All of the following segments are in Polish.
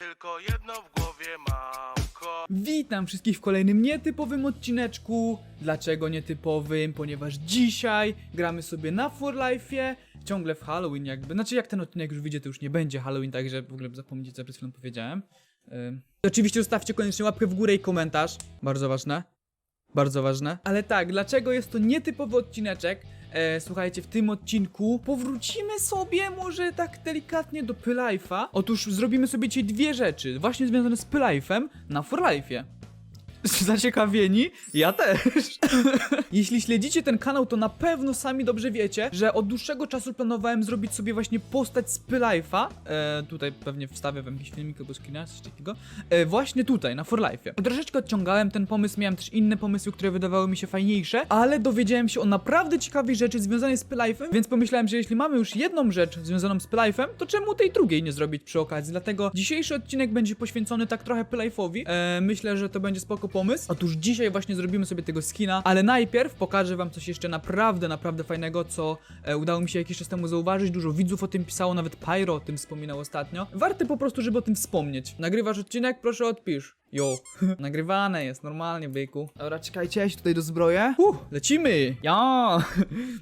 Tylko jedno w głowie mam ko... Witam wszystkich w kolejnym nietypowym odcineczku. Dlaczego nietypowym? Ponieważ dzisiaj gramy sobie na For Life'ie, ciągle w Halloween jakby. Znaczy jak ten odcinek już wyjdzie, to już nie będzie Halloween, także w ogóle zapomnijcie co przed chwilą powiedziałem. Oczywiście zostawcie koniecznie łapkę w górę i komentarz. Bardzo ważne. Bardzo ważne. Ale tak, dlaczego jest to nietypowy odcineczek? E, słuchajcie, w tym odcinku powrócimy sobie może tak delikatnie do Pylife'a. Otóż zrobimy sobie dzisiaj dwie rzeczy, właśnie związane z Pylife'em na For Life'ie. Zaciekawieni? Ja też. Jeśli śledzicie ten kanał, to na pewno sami dobrze wiecie, że od dłuższego czasu planowałem zrobić sobie właśnie postać z Pylife'a. E, tutaj pewnie wstawię wam jakiś filmik albo screena, coś takiego. E, właśnie tutaj, na For Life'ie. Troszeczkę odciągałem ten pomysł, miałem też inne pomysły, które wydawały mi się fajniejsze, ale dowiedziałem się o naprawdę ciekawej rzeczy związanej z Pylife'em, więc pomyślałem, że jeśli mamy już jedną rzecz związaną z Pylife'em, to czemu tej drugiej nie zrobić przy okazji? Dlatego dzisiejszy odcinek będzie poświęcony tak trochę Pylife'owi. E, myślę, że to będzie spoko pomysł. Otóż dzisiaj właśnie zrobimy sobie tego skina, ale najpierw pokażę wam coś jeszcze naprawdę, naprawdę fajnego, co e, udało mi się jakiś czas temu zauważyć. Dużo widzów o tym pisało, nawet Pyro o tym wspominał ostatnio. Warte po prostu, żeby o tym wspomnieć. Nagrywasz odcinek? Proszę odpisz. Jo. Nagrywane jest, normalnie, byku. Dobra, czekajcie, ja się tutaj dozbroję. Uh, lecimy! Ja!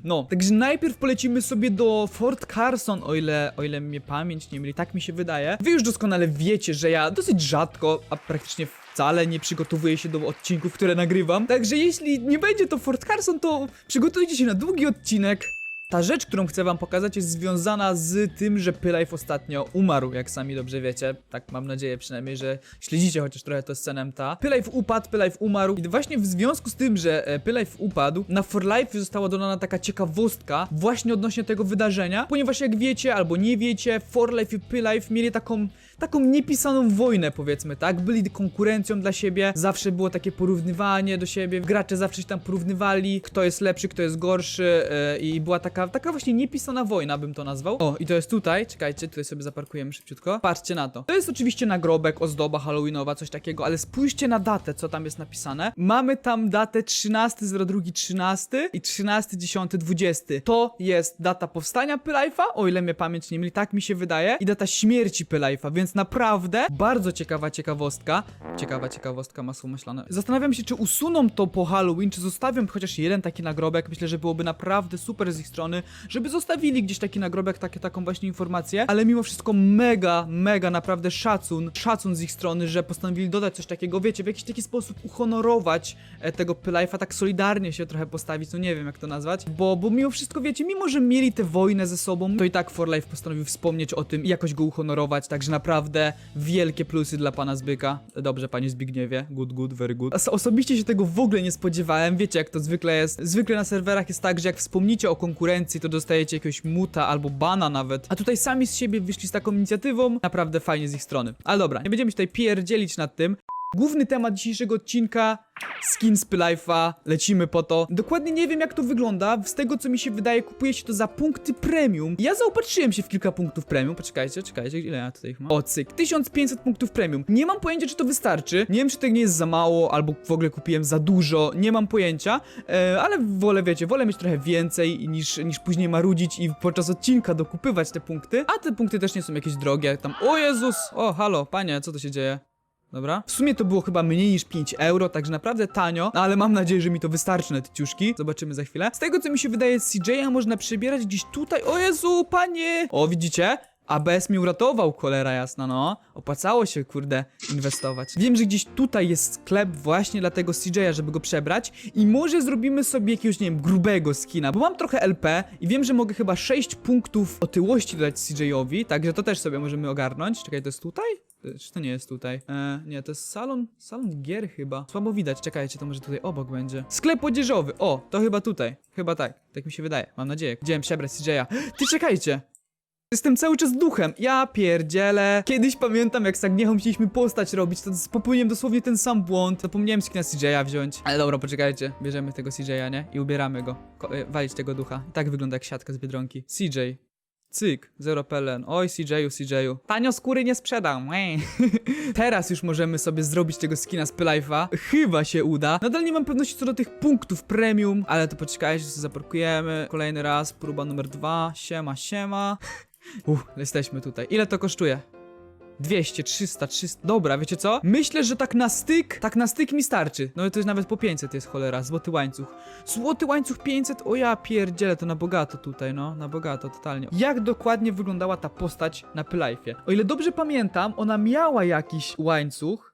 No, także najpierw polecimy sobie do Fort Carson, o ile, o ile mnie pamięć nie myli, tak mi się wydaje. Wy już doskonale wiecie, że ja dosyć rzadko, a praktycznie wcale nie przygotowuję się do odcinków, które nagrywam. Także jeśli nie będzie to Fort Carson, to przygotujcie się na długi odcinek. Ta rzecz, którą chcę wam pokazać jest związana z tym, że Pylajf ostatnio umarł, jak sami dobrze wiecie. Tak mam nadzieję przynajmniej, że śledzicie chociaż trochę to scenem ta. Pylajf upadł, Pylajf umarł i właśnie w związku z tym, że e, Pylajf upadł, na For Life została dodana taka ciekawostka właśnie odnośnie tego wydarzenia, ponieważ jak wiecie albo nie wiecie, For Life i Pylajf mieli taką taką niepisaną wojnę, powiedzmy, tak? Byli konkurencją dla siebie, zawsze było takie porównywanie do siebie, gracze zawsze się tam porównywali, kto jest lepszy, kto jest gorszy e, i była taka, taka właśnie niepisana wojna, bym to nazwał. O, i to jest tutaj, czekajcie, tutaj sobie zaparkujemy szybciutko. Patrzcie na to. To jest oczywiście nagrobek, ozdoba halloweenowa, coś takiego, ale spójrzcie na datę, co tam jest napisane. Mamy tam datę 13.02.13 i 13.10.20. To jest data powstania Pylife'a, o ile mnie pamięć nie myli, tak mi się wydaje, i data śmierci Pylife'a, więc naprawdę bardzo ciekawa ciekawostka. Ciekawa ciekawostka, masło myślane. Zastanawiam się, czy usuną to po Halloween, czy zostawią chociaż jeden taki nagrobek. Myślę, że byłoby naprawdę super z ich strony, żeby zostawili gdzieś taki nagrobek, takie, taką właśnie informację, ale mimo wszystko mega, mega naprawdę szacun, szacun z ich strony, że postanowili dodać coś takiego, wiecie, w jakiś taki sposób uhonorować e, tego Pylife'a, tak solidarnie się trochę postawić, no nie wiem jak to nazwać, bo, bo mimo wszystko, wiecie, mimo że mieli tę wojnę ze sobą, to i tak For Life postanowił wspomnieć o tym i jakoś go uhonorować, także naprawdę wielkie plusy dla pana Zbyka. Dobrze, panie Zbigniewie, good, good, very good. Os osobiście się tego w ogóle nie spodziewałem, wiecie jak to zwykle jest. Zwykle na serwerach jest tak, że jak wspomnicie o konkurencji, to dostajecie jakiegoś muta albo bana nawet, a tutaj sami z siebie wyszli z taką inicjatywą, naprawdę fajnie z ich strony. Ale dobra, nie będziemy się tutaj pierdzielić nad tym. Główny temat dzisiejszego odcinka skin z Pylife'a, lecimy po to. Dokładnie nie wiem jak to wygląda, z tego co mi się wydaje kupuje się to za punkty premium. Ja zaopatrzyłem się w kilka punktów premium, poczekajcie, czekajcie, ile ja tutaj ich mam? O cyk, 1500 punktów premium. Nie mam pojęcia czy to wystarczy, nie wiem czy to nie jest za mało, albo w ogóle kupiłem za dużo, nie mam pojęcia, e, ale wolę, wiecie, wolę mieć trochę więcej niż, niż później marudzić i podczas odcinka dokupywać te punkty, a te punkty też nie są jakieś drogie, tam, o Jezus, o halo, panie, co to się dzieje? Dobra. W sumie to było chyba mniej niż 5 euro, także naprawdę tanio, no ale mam nadzieję, że mi to wystarczy na te ciuszki. Zobaczymy za chwilę. Z tego co mi się wydaje, CJ'a można przebierać gdzieś tutaj. O Jezu, panie! O, widzicie? ABS mi uratował, cholera jasna, no. Opłacało się, kurde, inwestować. Wiem, że gdzieś tutaj jest sklep właśnie dla tego CJ'a, żeby go przebrać i może zrobimy sobie jakiegoś, nie wiem, grubego skina, bo mam trochę LP i wiem, że mogę chyba 6 punktów otyłości dodać CJ'owi, także to też sobie możemy ogarnąć. Czekaj, to jest tutaj? Czy to nie jest tutaj? E, nie, to jest salon, salon gier chyba. Słabo widać, czekajcie, to może tutaj obok będzie. Sklep odzieżowy, o, to chyba tutaj. Chyba tak, tak mi się wydaje, mam nadzieję. Widziałem przebrać CJ'a. Ty czekajcie! Jestem cały czas duchem. Ja pierdzielę. Kiedyś pamiętam, jak z Agniechą chcieliśmy postać robić, to popełniłem dosłownie ten sam błąd. Zapomniałem skina CJ'a wziąć. Ale dobra, poczekajcie. Bierzemy tego CJ'a, nie? I ubieramy go. Ko e, walić tego ducha. Tak wygląda jak siatka z Biedronki. CJ. Cyk, zero pelen. Oj, CJ'u, CJ'u. Tanio skóry nie sprzedam. Teraz już możemy sobie zrobić tego skina z Pylife'a. Chyba się uda. Nadal nie mam pewności co do tych punktów premium, ale to poczekajcie, zaparkujemy. Kolejny raz, próba numer dwa. Siema, siema. Uff, jesteśmy tutaj. Ile to kosztuje? 200, 300, 300. Dobra, wiecie co? Myślę, że tak na styk, tak na styk mi starczy. No to jest nawet po 500 jest cholera, złoty łańcuch. Złoty łańcuch 500, o ja pierdzielę, to na bogato tutaj, no, na bogato, totalnie. Jak dokładnie wyglądała ta postać na Pylifie? O ile dobrze pamiętam, ona miała jakiś łańcuch,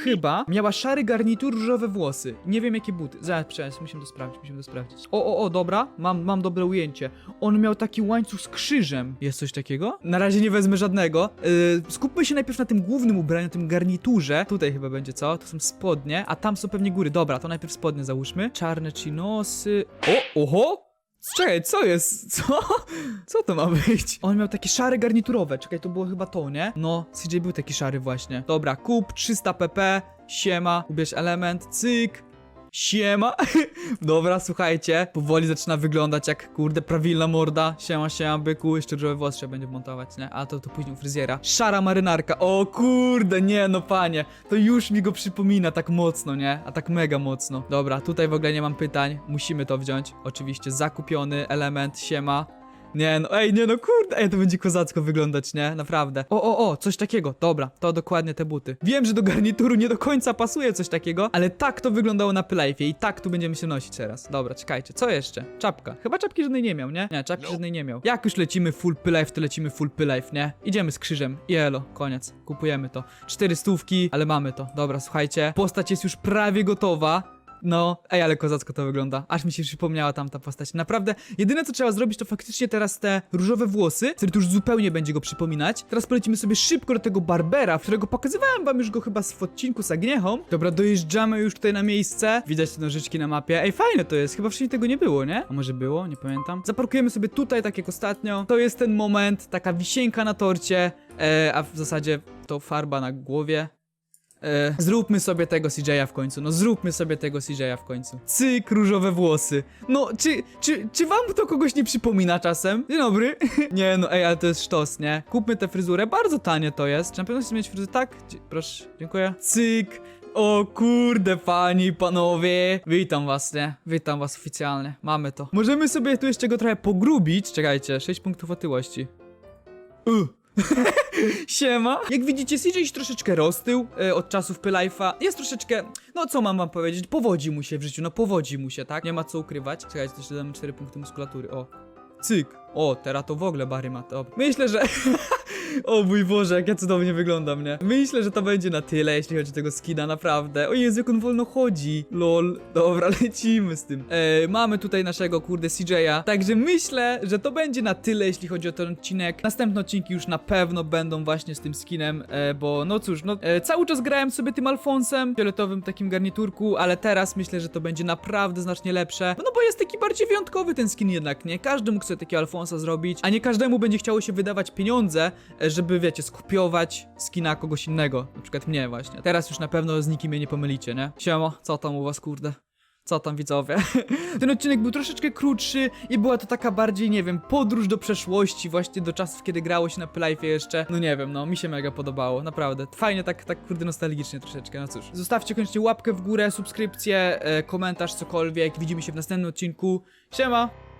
Chyba miała szary garnitur, różowe włosy. Nie wiem jakie buty. Zaraz, przecież musimy to sprawdzić, musimy to sprawdzić. O, o, o, dobra, mam, mam dobre ujęcie. On miał taki łańcuch z krzyżem. Jest coś takiego? Na razie nie wezmę żadnego. Yy, skupmy się najpierw na tym głównym ubraniu, tym garniturze. Tutaj chyba będzie co? To są spodnie, a tam są pewnie góry. Dobra, to najpierw spodnie załóżmy. Czarne chinosy. O, oho! Czekaj, co jest? Co? Co to ma być? On miał takie szare garniturowe. Czekaj, to było chyba to, nie? No, CJ był taki szary właśnie. Dobra, kup 300 pp. Siema, ubierz element, cyk. Siema. Dobra, słuchajcie, powoli zaczyna wyglądać jak kurde prawilna morda. Siema, siema, byku, jeszcze różowe włosy trzeba będzie montować, nie? A to, to później u fryzjera. Szara marynarka. O kurde, nie no panie. To już mi go przypomina tak mocno, nie? A tak mega mocno. Dobra, tutaj w ogóle nie mam pytań. Musimy to wziąć. Oczywiście zakupiony element, siema. Nie no, ej, nie no, kurde, ej, to będzie kozacko wyglądać, nie? Naprawdę. O, o, o, coś takiego, dobra, to dokładnie te buty. Wiem, że do garnituru nie do końca pasuje coś takiego, ale tak to wyglądało na Playfie i tak tu będziemy się nosić teraz. Dobra, czekajcie, co jeszcze? Czapka. Chyba czapki żadnej nie miał, nie? Nie, czapki żadnej nie miał. Jak już lecimy full Playfe, to lecimy full Playfe, nie? Idziemy z krzyżem. I elo, koniec. Kupujemy to. Cztery stówki, ale mamy to. Dobra, słuchajcie, postać jest już prawie gotowa. No, ej, ale kozacko to wygląda. Aż mi się przypomniała tamta postać. Naprawdę, jedyne co trzeba zrobić, to faktycznie teraz te różowe włosy, które tu już zupełnie będzie go przypominać. Teraz polecimy sobie szybko do tego Barbera, którego pokazywałem wam już go chyba w odcinku z Agniechą. Dobra, dojeżdżamy już tutaj na miejsce. Widać te nożyczki na mapie. Ej, fajne to jest. Chyba wcześniej tego nie było, nie? A może było? Nie pamiętam. Zaparkujemy sobie tutaj, tak jak ostatnio. To jest ten moment, taka wisienka na torcie, e, a w zasadzie to farba na głowie. E, zróbmy sobie tego CJ'a w końcu, no zróbmy sobie tego CJ'a w końcu. Cyk, różowe włosy. No, czy, czy, czy wam to kogoś nie przypomina czasem? Dzień dobry. nie, no ej, ale to jest sztos, nie? Kupmy tę fryzurę, bardzo tanie to jest. Czy na pewno chcecie mieć fryzurę? Tak? Dzie- proszę, dziękuję. Cyk. O kurde, pani i panowie. Witam was, nie? Witam was oficjalnie. Mamy to. Możemy sobie tu jeszcze go trochę pogrubić. Czekajcie, 6 punktów otyłości. Uh. Siema. Jak widzicie, CJ troszeczkę roztył e, od czasów Pylife'a. Jest troszeczkę, no co mam wam powiedzieć, powodzi mu się w życiu, no powodzi mu się, tak? Nie ma co ukrywać. Czekajcie, jeszcze damy 4 punkty muskulatury, o. Cyk. O, teraz to w ogóle Barry ma to. Myślę, że... o mój Boże, jak ja cudownie wyglądam, nie? Myślę, że to będzie na tyle, jeśli chodzi o tego skina, naprawdę. O Jezu, jak on wolno chodzi. Lol. Dobra, lecimy z tym. E, mamy tutaj naszego, kurde, CJ'a. Także myślę, że to będzie na tyle, jeśli chodzi o ten odcinek. Następne odcinki już na pewno będą właśnie z tym skinem, e, bo no cóż, no e, cały czas grałem sobie tym Alfonsem, fioletowym takim garniturku, ale teraz myślę, że to będzie naprawdę znacznie lepsze. No bo jest taki bardziej wyjątkowy ten skin jednak, nie? Każdy mógł sobie takiego Alfonsa zrobić, a nie każdemu będzie chciało się wydawać pieniądze, żeby, wiecie, skopiować skina kogoś innego. Na przykład mnie właśnie. Teraz już na pewno z nikim nie pomylicie, nie? Siemo, co tam u was, kurde? Co tam widzowie? Ten odcinek był troszeczkę krótszy i była to taka bardziej, nie wiem, podróż do przeszłości, właśnie do czasów, kiedy grało się na Playfie jeszcze. No nie wiem, no mi się mega podobało, naprawdę. Fajnie, tak, tak kurde nostalgicznie troszeczkę, no cóż. Zostawcie koniecznie łapkę w górę, subskrypcję, e, komentarz, cokolwiek. Widzimy się w następnym odcinku. Siema!